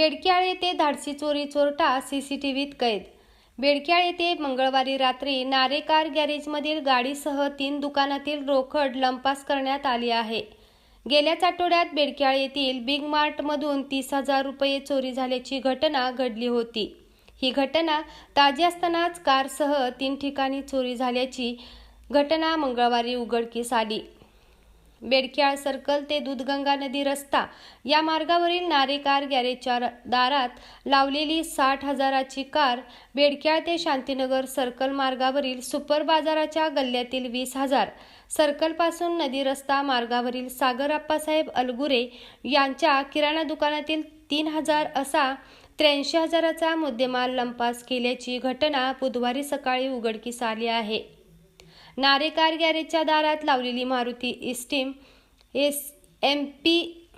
बेडक्याळ येथे धाडसी चोरी चोरटा सीसीटीव्हीत कैद. बेडक्याळ येथे मंगळवारी रात्री नारेकार गॅरेजमधील गाडीसह तीन दुकानातील रोकड लंपास करण्यात आली आहे. गेल्याच आठवड्यात बेडक्याळ येथील बिग मार्टमधून तीस हजार रुपये चोरी झाल्याची घटना घडली होती. ही घटना ताजी असतानाच कारसह तीन ठिकाणी चोरी झाल्याची घटना मंगळवारी उघडकीस आली. बेडक्याळ सर्कल ते दूधगंगा नदी रस्ता या मार्गावरील नारेकार गॅरेजच्या दारात लावलेली साठ हजाराची कार बेडक्याळ ते शांतीनगर सर्कल मार्गावरील सुपर बाजाराच्या गल्ल्यातील वीस हजार. सर्कलपासून नदी रस्ता मार्गावरील सागर आप्पासाहेब अलगुरे यांच्या किराणा दुकानातील तीन हजार असा त्र्याऐंशी हजाराचा मुद्देमाल लंपास केल्याची घटना बुधवारी सकाळी उघडकीस आली आहे. नारेकार गॅरेजच्या दारात लावलेली Maruti Esteem S M P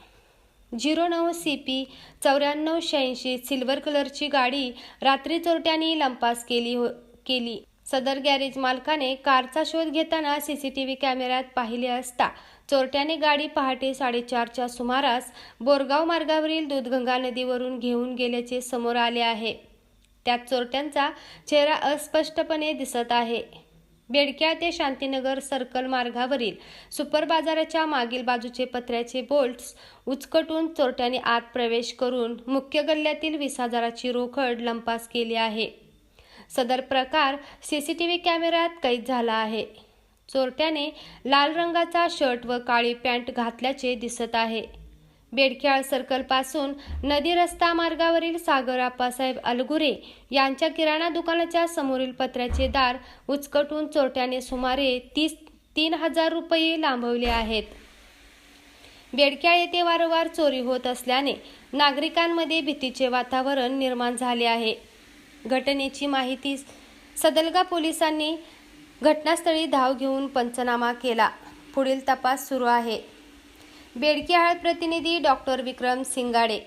zero नऊ सी पी चौऱ्याण्णव शहाऐंशी सिल्वर कलरची गाडी रात्री चोरट्यांनी लंपास केली हो केली. सदर गॅरेज मालकाने कारचा शोध घेताना सी सी टी व्ही कॅमेऱ्यात पाहिले असता चोरट्याने गाडी पहाटे साडेचारच्या सुमारास बोरगाव मार्गावरील दूधगंगा नदीवरून घेऊन गेल्याचे समोर आले आहे. त्यात चोरट्यांचा चेहरा अस्पष्टपणे दिसत आहे. बेडक्या ते शांतीनगर सर्कल मार्गावरील सुपर बाजाराच्या मागील बाजूचे पत्र्याचे बोल्ट्स उचकटून चोरट्याने आत प्रवेश करून मुख्य गल्ल्यातील वीस हजाराची रोकड लंपास केली आहे. सदर प्रकार सीसीटीव्ही कॅमेऱ्यात कैद झाला आहे. चोरट्याने लाल रंगाचा शर्ट व काळी पॅन्ट घातल्याचे दिसत आहे. बेडख्याळ सर्कलपासून नदी रस्ता मार्गावरील सागर आप्पासाहेब अलगुरे यांच्या किराणा दुकानाच्या समोरील पत्र्याचे दार उचकटून चोरट्याने सुमारे तीस तीन हजार रुपये लांबवले आहेत. बेडक्याळ येथे वारंवार चोरी होत असल्याने नागरिकांमध्ये भीतीचे वातावरण निर्माण झाले आहे. घटनेची माहिती सदलगा पोलिसांनी घटनास्थळी धाव घेऊन पंचनामा केला. पुढील तपास सुरू आहे. बेडकी हळद प्रतिनिधी डॉक्टर विक्रम सिंगाडे.